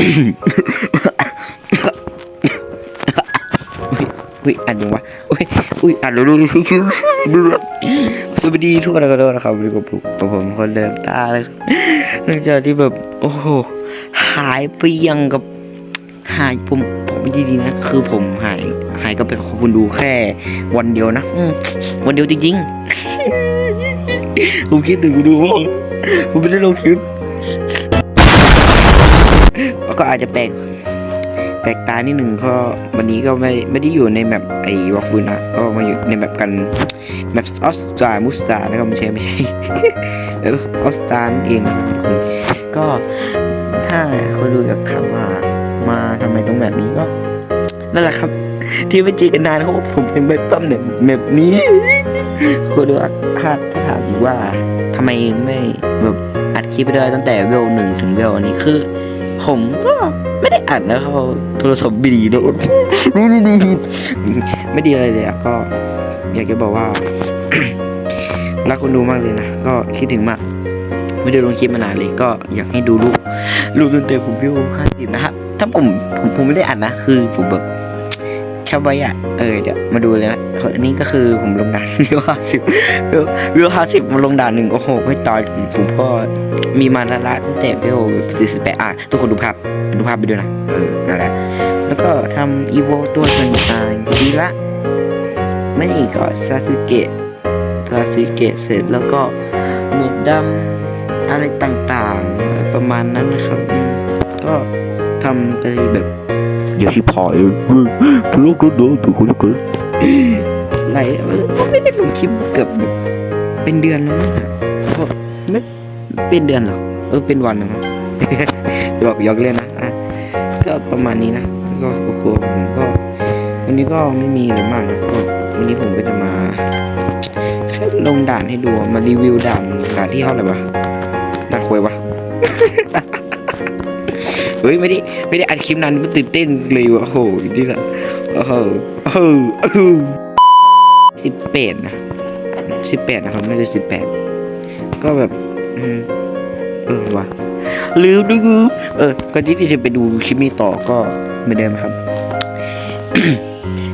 อุ้ยอัดยังวะอุ้ยอุ้ยอัดแล้วดูดูสวัสดีทุกคนกันด้วยนะครับวันนี้กับผมผมคนเดิมตาเลยหลังจากที่แบบโอ้โหหายไปยังกับหายผมผมไม่ดีๆนะคือผมหายหายก็ไปขอบคุณดูแค่ วันเดียวนะวันเดียวจริงๆผมคิดถึงดูมากผมไม่ได้ลงคลิป ก็อาจจะแปลกแปลกตานิดหนึ่งก็วันนี้ก็ไม่ไม่ได้อยู่ในแมปไอ้วอล์กฟูนะก็มาอยู่ในแมปกันแมปออสตามุสตานะครับไม่ใช่ไม่ใช่แมปออสตานั่นเองนะครับทุกคนก็ถ้าคนดูอยากถามว่ามาทำไมตรงแบบนี้ก็นั่นแหละครับ ที่ไม่เจอกันนานเขาบอกผมเป็นใบปั้มเนี่ยแบบนี้คนดูถ้าถ้าถามอีกว่าทำไมไม่แบบอัดคลิปไปเลยตั้งแต่เวลหนึ่งถึงเวลอันนี้คือ ผมก็ไม่ได้อัดนะเขาโทรศัพท์บีโดนไม่ดีอะไรเลยอะก็อยากจะบอกว่ารักคนดูมากเลยนะ ก็คิดถึงมาก ไม่ได้ลงคลิปมานานเลย ก็อยากให้ดูรูปรูปตั้งแต่ผมวิวห้าสิบนะครับถ้าผมผมผมไม่ได้อัดนะ คือผมแบบ แค่ไว้อะเออเดี๋ยวมาดูเลยนะอันนี้ก็คือผมลงด่านวิวห้าสิบวิวห้าสิบมาลงด่านหนึ่งโอ้โหไม่ตายผมก็มีมาละละตั้งแต่วิวสี่สิบแปดอะทุกคนดูภาพดูภาพไปด้วยนะเออนั่นแหละแล้วก็ทำอีโวตัวต่างๆทีละไม่ก็ซาสึเกะซาสึเกะเสร็จแล้วก็หมวกดำอะไรต่างๆ ประมาณนั้นนะครับ ก็ทำไปแบบ เดี๋ยวที่พอยพลูกรถดูถูกคนคนไหลก็ไม่ได้ลงคลิปเกือบเป็นเดือนแล้วมั้งอะก็ไม่เป็นเดือนหรอกเออเป็นวันนะครับหยอกหยอกเล่นนะอะก็ประมาณนี้นะก็โอเคผมก็วันนี้ก็ไม่มีอะไรมากนะก็วันนี้ผมก็จะมาแค่ลงด่านให้ดูมารีวิวด่านด่านที่เท่าไหร่วะด่านควยวะ เฮ้ยไม่ได้ไม่ได้อัดคลิปนานมันตื่นเต้นเลยวะโอ้โหนี่แหละโอ้โหโอ้โหโอ้โหสิบแปดนะสิบแปดนะครับไม่ใช่สิบแปดก็แบบอืมเออวะลืมดูเออก่อนที่จะไปดูคลิปนี้ต่อก็เหมือนเดิมครับ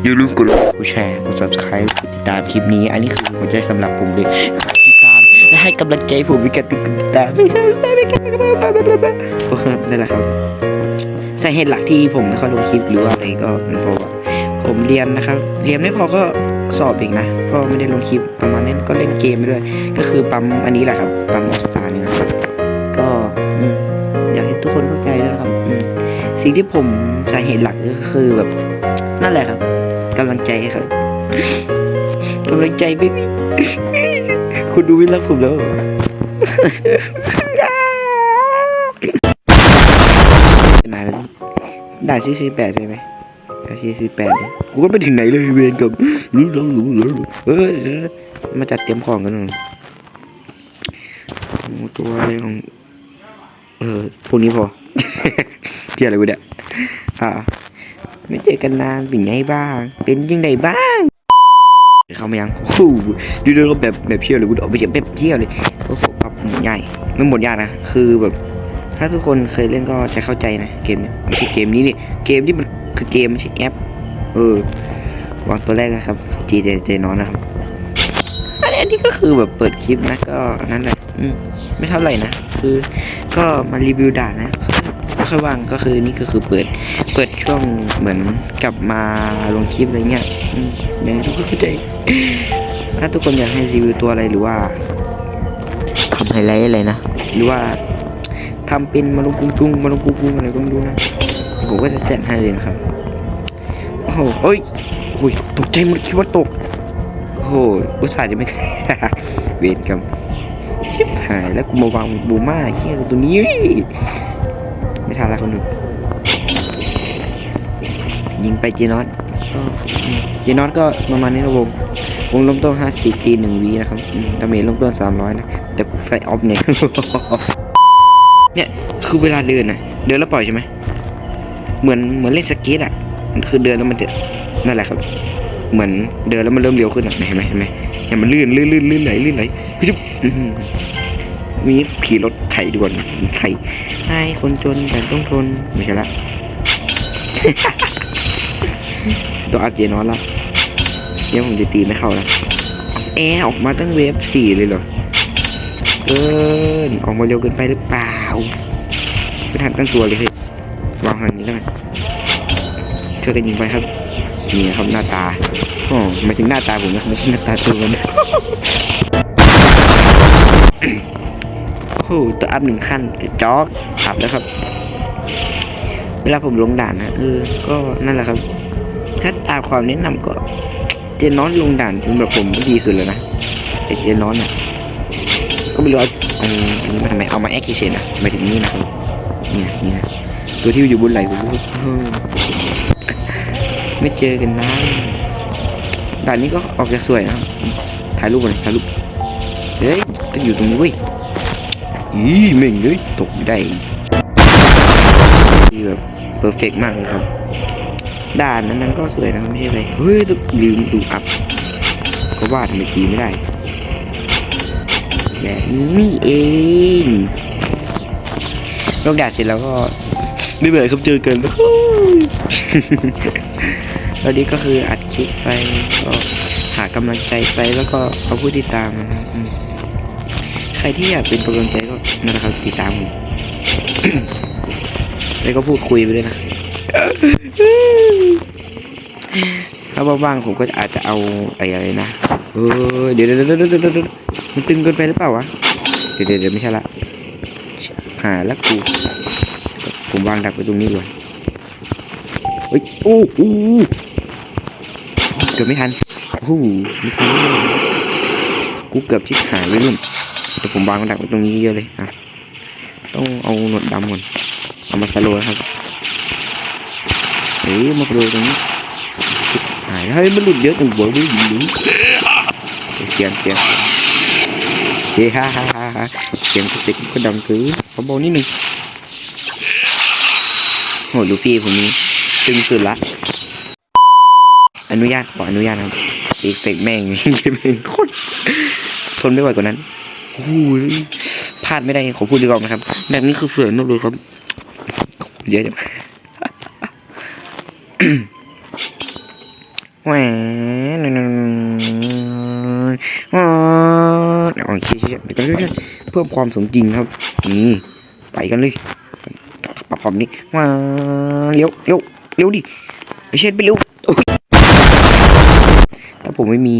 อย่าลืมกดไลค์กดแชร์กด subscribe กดติดตามคลิปนี้ อันนี้คือหัวใจสำหรับผมเลย ให้กำลังใจผมในการติดตามโอ้โหนั่นแหละครับสาเหตุหลักที่ผมไม่ค่อยลงคลิปหรือว่าอะไรก็เป็นเพราะว่าผมเรียนนะครับ เรียนไม่พอก็สอบอีกนะ ก็ไม่ได้ลงคลิปประมาณนั้นก็เล่นเกมไปด้วย ก็คือปั๊มอันนี้แหละครับ ปั๊มออสตาเนี่ยนะครับก็อยากให้ทุกคนเข้าใจด้วยนะครับสิ่งที่ผมสาเหตุหลักก็คือแบบนั่นแหละครับกำลังใจครับกำลังใจไม่มี คุณดูไม่รักผมแล้วเหรอนายแล้วด่าซีซีแปดใช่ไหมด่าซีซีแปดเนี่ยกูก็ไปถึงไหนเลยเวรกับรู้รู้รู้รู้เออเดี๋ยวๆมาจัดเตรียมของกันหน่อยโอ้ตัวอะไรของ เออพวกนี้พอเกี่ยอะไรกูเนี่ยอ่าไม่เจอกันนานเป็นไงบ้าง เป็นยังไงบ้าง เข้ามายังโอ้ดูดูแบบแบบเที่ยวเลยกูเอาไปเจอแบบเที่ยวเลยโอ้โหครับหมดใหญ่ไม่หมดยากนะคือแบบ ถ้าทุกคนเคยเล่นก็จะเข้าใจนะเกมนี่ยไม่ใช่เกมนี้นี่เกมที่มันคือเกมไม่ใช่แอป เออวางตัวแรกนะครับจีเจเจนอนนะครับอันนี้ก็คือแบบเปิดคลิปนะก็นั่นแหละอืมไม่เท่าไหร่นะคือก็มารีวิวด่านะ ค่อยว่างก็คือนี่ก็คือเปิดเปิดช่วงเหมือนกลับมาลงคลิปอะไรเงี้ยอืมอย่างที่ทุกคนเข้าใจถ้าทุกคนอยากให้รีวิวตัวอะไรหรือว่าทำไฮไลท์อะไรนะหรือว่าทำเป็นมาลงกุ้งกุ้งมาลงกุ้งกุ้งอะไรก็ไม่รู้นะผมก็จะแจ้งให้เลยนะครับโอ้โหเฮ้ยโอ้ยตกใจหมันคิดว่าตกโอ้โหอุตส่าห์จะไม่เวรกรรมชิบหายแล้วกูมาวางบูม่าเฮียอะไรตัวนี้ ไม่ทันละคนหนึ่งยิงไปเจนอตก็เจนอตก็ประมาณนี้นะวง วงเริ่มต้นห้าสี่ตีหนึ่งวีนะครับอืมดาเมจเริ่มต้นสามร้อยนะ แต่ไฟออฟเนี่ยเนี่ยคือเวลาเดินนะเดินแล้วปล่อยใช่ไหมเหมือนเหมือนเล่นสก็ตอะมันคือเดินแล้วมันจะนั่นแหละครับ เหมือนเดินแล้วมันเริ่มเร็วขึ้นอะเห็นไหมเห็นไหมเนี่ยมันลื่นลื่นลื่นลื่นไหลลื่นไหลจุ๊บอื้อหือ มีขี่รถไถด่วนไถให้คนจนแต่ต้องทนไม่ใช่ละต้องอัดเยนอนละเดี๋ยวผมจะตีไม่เข้าแล้วแอร์ออกมาตั้งเวฟสี่เลยเหรอเกินออกมาเร็วเกินไปหรือเปล่าไม่ทันตั้งตัวเลยเฮ้ยวางทางนี้แล้วกันช่วยกันยิงไปครับนี่ครับหน้าตาอ๋อหมายถึงหน้าตาผมนะไม่ใช่หน้าตาตัวมันโอ้ โหตัวอัพหนึ่งขั้นกระจอกอัพแล้วครับ เวลาผมลงด่านนะเออ ก็นั่นแหละครับ ถ้าตามความแนะนำก็ เจนนอนลงด่านสำหรับผมดีสุดแล้วนะไอเจนนอนอะ ก็ไม่รู้เอาเอาอันนี้มาทำไมเอามาแอคเชนอะหมายถึงนี่นะครับนี่นะนี่นะตัวที่อยู่บนไหล่ผมไม่เจอกันนะด่านนี้ก็ออกจะสวยนะครับถ่ายรูปก่อนถ่ายรูปเฮ้ยต้องอยู่ตรงนี้เว้ย อีเม่งเลยตกได้ที่แบบเพอร์เฟกมากเลยครับ ด่านนั้นนั้นก็สวยนะไม่ใช่เลยเฮ้ยต้องลืมดูอัพ ก็ว่าทำไมตีไม่ได้ แบบนี้นี่เองลงด่าเสร็จแล้วก็ไม่เบื่อครับเจอกันตอนนี้ก็คืออัดคลิปไปก็หากำลังใจไปแล้วก็เอาผู้ติดตามนะครับอืมใครที่อยากเป็นกำลังใจ นั่นแหละครับติดตามผมแล้วก็พูดคุยไปด้วยนะถ้าว่างๆผมก็อาจจะเอาอะไรนะเออเดี๋ยวเดี๋ยวเดี๋ยวเดี๋ยวเดี๋ยวเดี๋ยวมันตึงเกินไปหรือเปล่าวะเดี๋ยวเดี๋ยวไม่ใช่ละหาแล้วกูผมวางดักไว้ตรงนี้ด้วยเฮ้ยโอ้โหเกือบไม่ทันโอ้โหไม่ทันกูเกือบชิบหายเลยนุ่ เดี๋ยวผมวางดักไว้ตรงนี้เยอะเลยอะต้องเอาหนวดดำก่อนเอามาสโลนะครับเฮ้ยมาสโลตรงนี้หายเฮ้ยมันหลุดเยอะจังเวะไม่ดีดูเสียงเสียงเฮ้ยฮ่าฮ่าฮ่าฮ่าเสียงเสียงก็ดังเกินเบานิดนึงโหลูฟี่ผมนี้ตึงสุดละอนุญาตขออนุญาตครับอีกเฟกแม่งเป็นคนทนไม่ไหวกว่านั้น โอ้โหพลาดไม่ได้ขอพูดดีกว่านะครับ แบบนี้คือเฟื่อนมากเลยครับเยอะจังแหวนเดี๋ยวเชี่ยเดี๋ยวกันเดี๋ยเพิ่มความสมจริงครับ นี่ไปกันเลยปรับความนี้มาเร็วเร็วเร็วดิไอเช่นไปเร็ว ถ้าผมไม่มี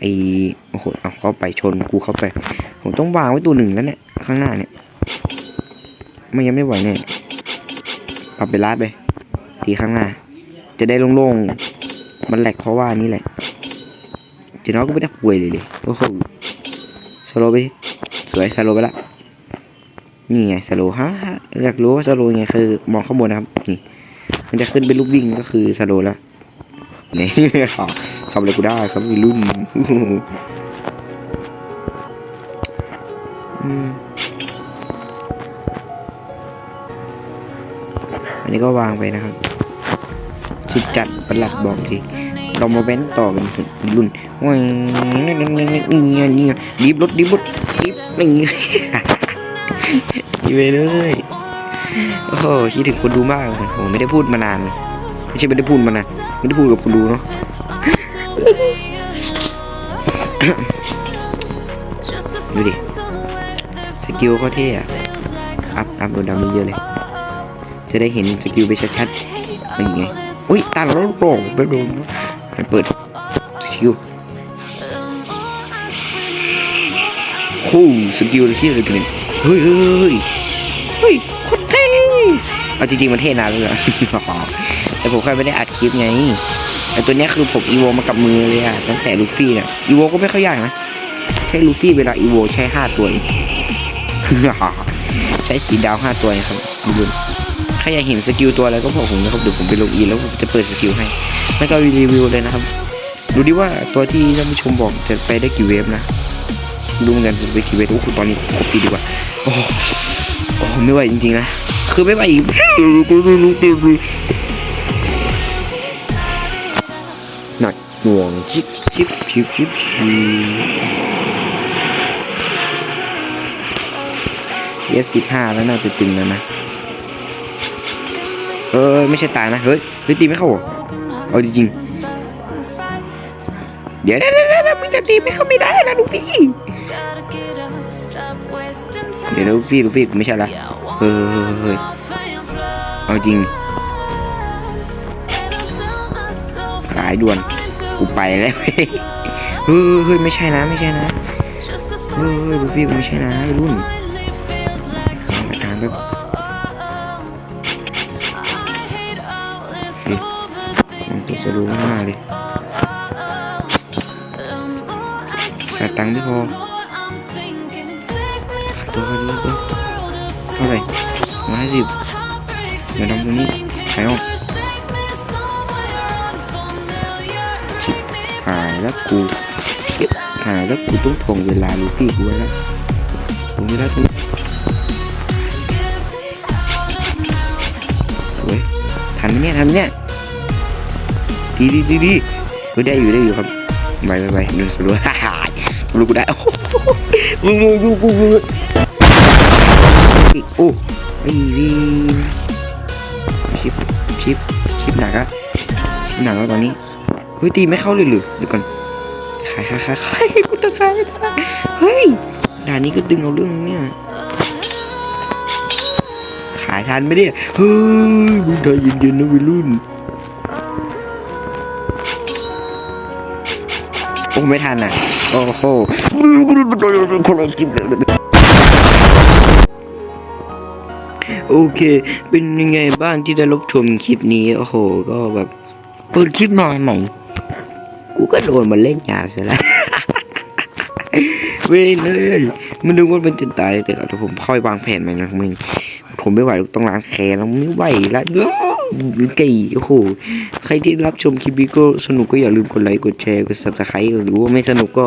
ไอโอ้โหเอาเข้าไปชนกูเข้าไป ผมต้องวางไว้ตัวหนึ่งแล้วเนี่ยข้างหน้าเนี่ยไม่ยังไม่ไหวเนี่ยปรับไปลาดไปทีข้างหน้า จะได้โล่งๆมันแหลกเพราะว่านี่แหละเจน้อยก็ไม่ได้ป่วยเลยเลยโอ้โหสโลไปสวยสโลไปละนี่ไงสโลฮะอยากรู้ว่าสโลไงคือมองข้างบนนะครับนี่ มันจะขึ้นเป็นลูกวิ่งก็คือสโลแล้วนี่ ทำอะไรกูได้ครับวัยรุ่นอันนี้ก็วางไปนะครับ สุดจัดประหลัดบอกทีเรามาเว้นต่อกันรุ่นว้ายนี่นี่นี่นี่นี่นี่ดิบรถดิบรถดิบนี่อีเวเลยโอ้โหคิดถึงคนดูมากเลยโอ้ไม่ได้พูดมานาน ไม่ใช่ไม่ได้พูดมานานไม่ได้พูดกับคนดูเนาะ ดูดิ สกิลเขาเท่อะอัพอัพโดนดำเยอะเลย จะได้เห็นสกิลไปชัดๆเป็นยังไง อุ้ยตาเราโปร่งไปโดนมันเปิดสกิลโอ้สกิลที่อะไรกันเนี่ยเฮ้ยเฮ้ยเฮ้ยโคตรเท่เอาจริงๆมันเท่นานเลยอะแต่ผมแค่ไม่ได้อัดคลิปไง ไอตัวนี้คือผมอีโวมากับมือเลยอะตั้งแต่ลูฟี่เนี่ยอีโวก็ไม่ค่อยยากนะแค่ลูฟี่เวลาอีโวใช้ห้าตัวใช้สีดาวห้าตัวครับดูใครอยากเห็นสกิลตัวอะไรก็บอกผมนะครับเดี๋ยวผมไปลงอีแล้วผมจะเปิดสกิลให้แล้วก็รีวิวเลยนะครับ ดูดิว่าตัวที่ท่านผู้ชมบอกจะไปได้กี่เวฟนะดูเหมือนกันผมไปกี่เวฟโอ้โหตอนนี้ขอปีดีกว่าโอ้โหโอ้โหไม่ไหวจริงๆนะคือไม่ไหวอีก หน่วงชิบชิบชิบชิบชิบเอฟสิบห้าแล้วน่าจะตึงแล้วนะ เออไม่ใช่ตายนะ เฮ้ยเฮ้ยตีไม่เข้าเหรอเอาจริงเดี๋ยวเดี๋ยวเดี๋ยวมึงจะตีไม่เข้าไม่ได้นะลูฟี่เดี๋ยวลูฟี่ลูฟี่กูไม่ใช่ละเฮ้ยเฮ้ยเฮ้ยเอาจริงขายด่วน กูไปแล้วเฮ้ยเฮ้ยไม่ใช่นะ ไม่ใช่นะเฮ้ยเฮ้ยลูฟี่กูไม่ใช่นะรุ่นมาตามแบบเฮ้ยมันติดสะดุ้งมากเลยสายตังค์ไม่พอตัวเขาดีตัวเท่าไหร่ร้อยห้าสิบเดี๋ยวทำตรงนี้ขายออก แล้วกูชิบหายแล้วกูต้องถ่วงเวลาลูฟี่กูไว้แล้วถ่วงเวลาตรงนี้สวยทันไหมเนี่ยทันไหมเนี่ยดีดีดีดีก็ได้อยู่ได้อยู่ครับไปไปไปเดินสะดวกฮ่าฮ่ารู้กูได้โอ้โหมึงมึงมึงมึงมึงโอ้ไอ้วีชิปชิปชิปหนักอะชิปหนักแล้วตอนนี้ เฮ้ยตีไม่เข้าเลยหรือเดี๋ยวก่อนขายขายขายขายกูจะขายเฮ้ยด่านนี้ก็ดึงเอาเรื่องเนี่ยขายทันไมเนี่ยเฮ้ยมึงใจเย็นๆนะวัยรุ่นโอ้ไม่ทันอะโอ้โหโอเค เป็นยังไงบ้างที่ได้รับชมคลิปนี้ โอ้โห ก็แบบ เปิดคลิปมาใหม่ กูก็โดนมาเล่นยาซะแล้วเว้ยเลยมันนึกว่าเป็นจะตายแต่เดี๋ยวผมค่อยวางแผนใหม่นะมึงผมไม่ไหวต้องล้างแค้นแล้วไม่ไหวแล้วเด้อไก่โอ้โหใครที่รับชมคลิปนี้ก็สนุกก็อย่าลืมกดไลค์กดแชร์กด subscribe หรือว่าไม่สนุกก็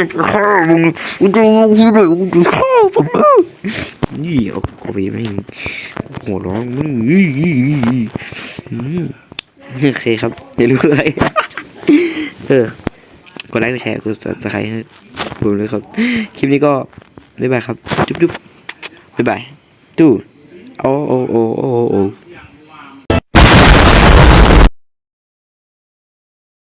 จะฆ่ามึงกูจะกูจะฆ่ามึงนี่เอาเข้าไปไม่หัวร้องมึง โอเคครับอย่าลืมอะไรเออกดไลค์กดแชร์กดติดตามให้ผมเลยครับ คลิปนี้ก็บ๊ายบายครับ จุ๊บจุ๊บบ๊ายบายตู้โอ้โอ้โอ้โอ้